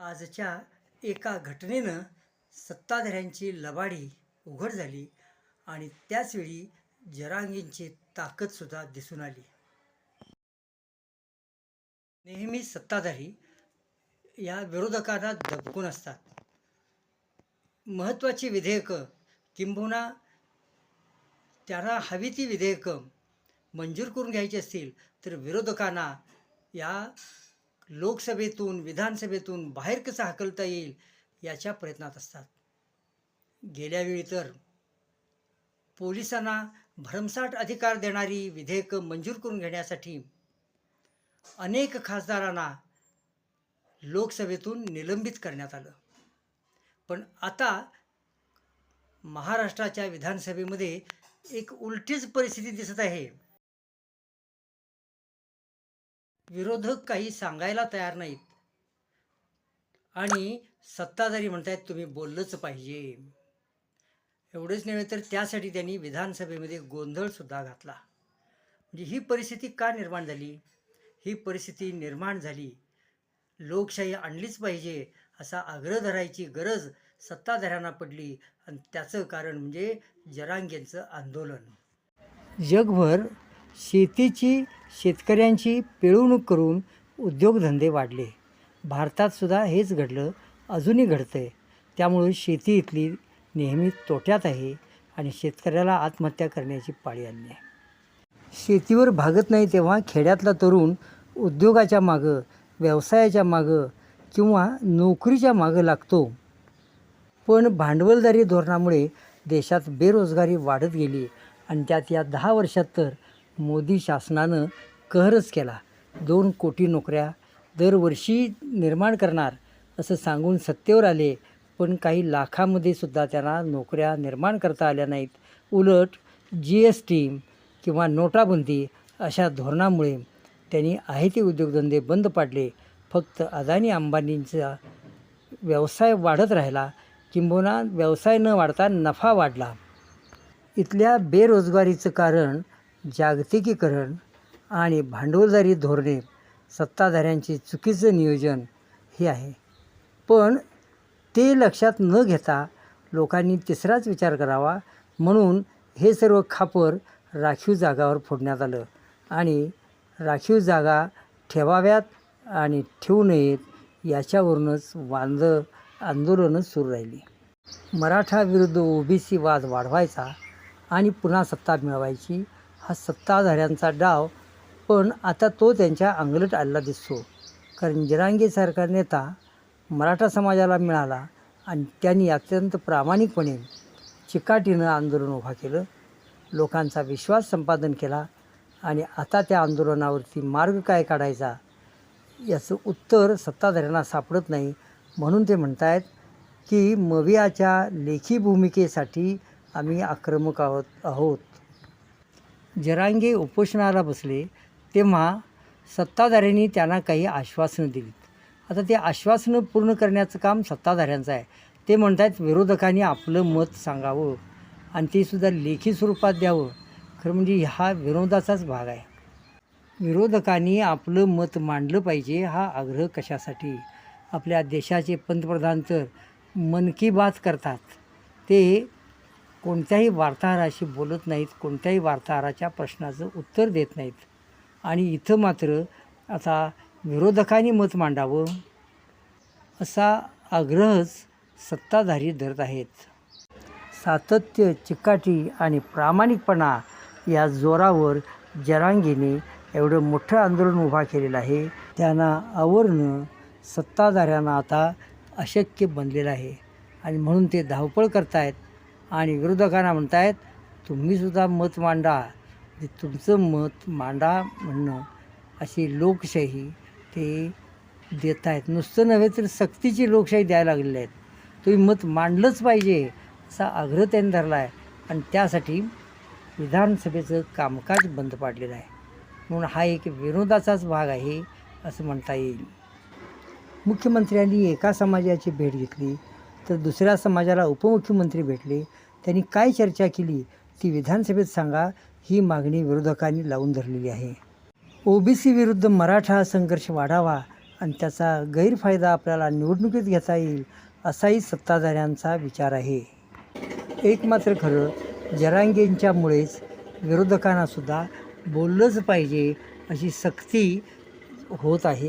आजच्या एका घटनेनं सत्ताधाऱ्यांची लबाडी उघड झाली आणि त्याचवेळी जरांगींची ताकदसुद्धा दिसून आली. नेहमी सत्ताधारी या विरोधकांना दबकून असतात. महत्त्वाची विधेयकं किंबहुना त्यांना हवी ती विधेयकं मंजूर करून घ्यायची असतील तर विरोधकांना या लोकसभेतून विधानसभेतून बाहेर कसं हाकलता येईल याच्या प्रयत्नात असतात. गेल्यावेळी तर पोलिसांना भरमसाठ अधिकार देणारी विधेयकं मंजूर करून घेण्यासाठी अनेक खासदारांना लोकसभेतून निलंबित करण्यात आलं. पण आता महाराष्ट्राच्या विधानसभेमध्ये एक उलटीच परिस्थिती दिसत आहे. विरोधक काही सांगायला तयार नाहीत. आणि सत्ताधारी म्हणतायत तुम्ही बोललंच पाहिजे. एवढंच नव्हे तर त्यासाठी त्यांनी विधानसभेमध्ये गोंधळसुद्धा घातला. म्हणजे ही परिस्थिती का निर्माण झाली? ही परिस्थिती निर्माण झाली. लोकशाही आणलीच पाहिजे असा आग्रह धरायची गरज सत्ताधाऱ्यांना पडली आणि त्याचं कारण म्हणजे जरांगेंचं आंदोलन. जगभर शेतीची शेतकऱ्यांची पिळवणूक करून उद्योगधंदे वाढले. भारतातसुद्धा हेच घडलं अजूनही घडतं आहे त्यामुळे शेती इथली नेहमी तोट्यात आहे आणि शेतकऱ्याला आत्महत्या करण्याची पाळी आणली आहे शेतीवर भागत नाही तेव्हा खेड्यातला तरुण उद्योगाच्या मागं व्यवसायाच्या मागं किंवा नोकरीच्या मागं लागतो. पण भांडवलदारी धोरणामुळे देशात बेरोजगारी वाढत गेली आणि त्यात या दहा वर्षात तर मोदी शासनानं कहरच केला. दोन कोटी नोकऱ्या दरवर्षी निर्माण करणार असं सांगून सत्तेवर आले पण काही लाखामध्ये सुद्धा त्यांना नोकऱ्या निर्माण करता आल्या नाहीत. उलट जी एस टी किंवा नोटाबंदी अशा धोरणामुळे त्यांनी आहे ते उद्योगधंदे बंद पाडले. फक्त अदानी अंबानींचा व्यवसाय वाढत राहिला. किंबहुना व्यवसाय न वाढता नफा वाढला. इथल्या बेरोजगारीचं कारण जागतिकीकरण आणि भांडवलदारी धोरणे सत्ताधाऱ्यांचे चुकीचं नियोजन हे आहे. पण ते लक्षात न घेता लोकांनी तिसराच विचार करावा म्हणून हे सर्व खापर राखीव जागावर फोडण्यात आलं आणि राखीव जागा ठेवाव्यात आणि ठेवू नयेत याच्यावरूनच वांद आंदोलनं सुरू राहिली. मराठा विरुद्ध ओबीसी वाद वाढवायचा आणि पुन्हा सत्ता मिळवायची हा सत्ताधाऱ्यांचा डाव पण आता तो त्यांच्या अंगलट आलेला दिसतो. कारण जरांगेसारखा नेता मराठा समाजाला मिळाला आणि त्यांनी अत्यंत प्रामाणिकपणे चिकाटीनं आंदोलन उभा केलं. लोकांचा विश्वास संपादन केला आणि आता त्या आंदोलनावरती मार्ग काय काढायचा याचं उत्तर सत्ताधाऱ्यांना सापडत नाही म्हणून ते म्हणत आहेत की मवियाच्या लेखी भूमिकेसाठी आम्ही आक्रमक आहोत आहोत. जरांगे उपोषणाला बसले तेव्हा सत्ताधाऱ्यांनी त्यांना काही आश्वासनं दिलीत. आता ते आश्वासनं पूर्ण करण्याचं काम सत्ताधाऱ्यांचं आहे. ते म्हणतात विरोधकांनी आपलं मत सांगावं आणि ते सुद्धा लेखी स्वरूपात द्यावं. खरं म्हणजे हा विरोधाचाच भाग आहे. विरोधकांनी आपलं मत मांडलं पाहिजे हा आग्रह कशासाठी? आपल्या देशाचे पंतप्रधान तर मन की बात करतात. ते कोणत्याही वार्ताहराशी बोलत नाहीत कोणत्याही वार्ताहराच्या प्रश्नाचं उत्तर देत नाहीत. आणि इथं मात्र आता विरोधकांनी मत मांडावं असा आग्रहच सत्ताधारी धरत आहेत. सातत्य चिकाटी आणि प्रामाणिकपणा या जोरावर जरांगीने एवढं मोठं आंदोलन उभा केलेलं आहे. त्यांना आवरणं सत्ताधाऱ्यांना आता अशक्य बनलेलं आहे. आणि म्हणून ते धावपळ करतायत. आणि विरोधकांना म्हणतायत तुम्हीसुद्धा मत मांडा. तुमचं मत मांडा म्हणणं अशी लोकशाही ते देत आहेत नुसतं नव्हे तर सक्तीची लोकशाही द्यायला लागलेली आहेत. तुम्ही मत मांडलंच पाहिजे असा आग्रह त्यांनी धरला आहे आणि त्यासाठी विधानसभेचं कामकाज बंद पाडलेलं आहे. म्हणून हा एक विरोधाचाच भाग आहे असं म्हणता येईल. मुख्यमंत्र्यांनी एका समाजाची भेट घेतली. तर दुसऱ्या समाजाला उपमुख्यमंत्री भेटले. त्यांनी काय चर्चा केली ती विधानसभेत सांगा ही मागणी विरोधकांनी लावून धरलेली आहे. ओबीसी विरुद्ध मराठा संघर्ष वाढावा आणि त्याचा गैरफायदा आपल्याला निवडणुकीत घेता येईल असाही सत्ताधाऱ्यांचा विचार आहे. एक मात्र खरं जरांगेंच्यामुळेच विरोधकांनासुद्धा बोललंच पाहिजे अशी सक्ती होत आहे.